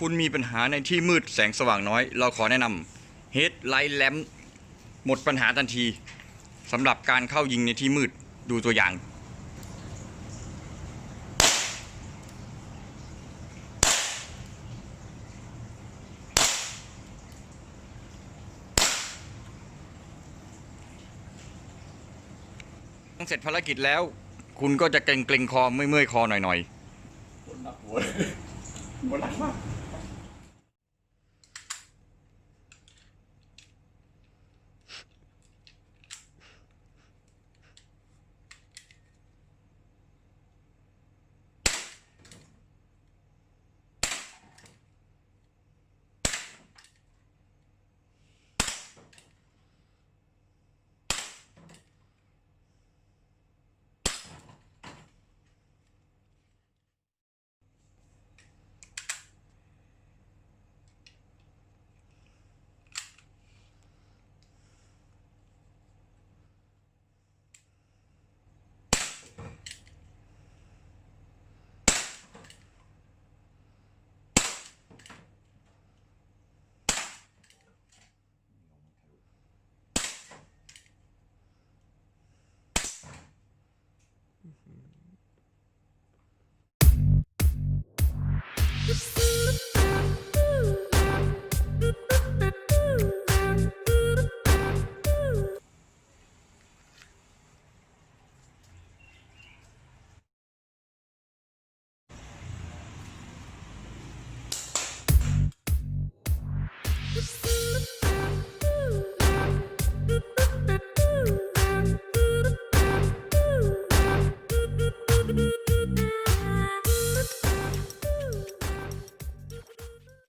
คุณมีปัญหาในที่มืดแสงสว่างน้อย เราขอแนะนำ Headlight Lamp หมดปัญหาทันทีสำหรับการเข้ายิงในที่มืดดูตัวอย่าง เสร็จภารกิจแล้ว คุณก็จะเกร็งเกรงคอเมื่อยๆคอหน่อยๆ Wala pa. Woo!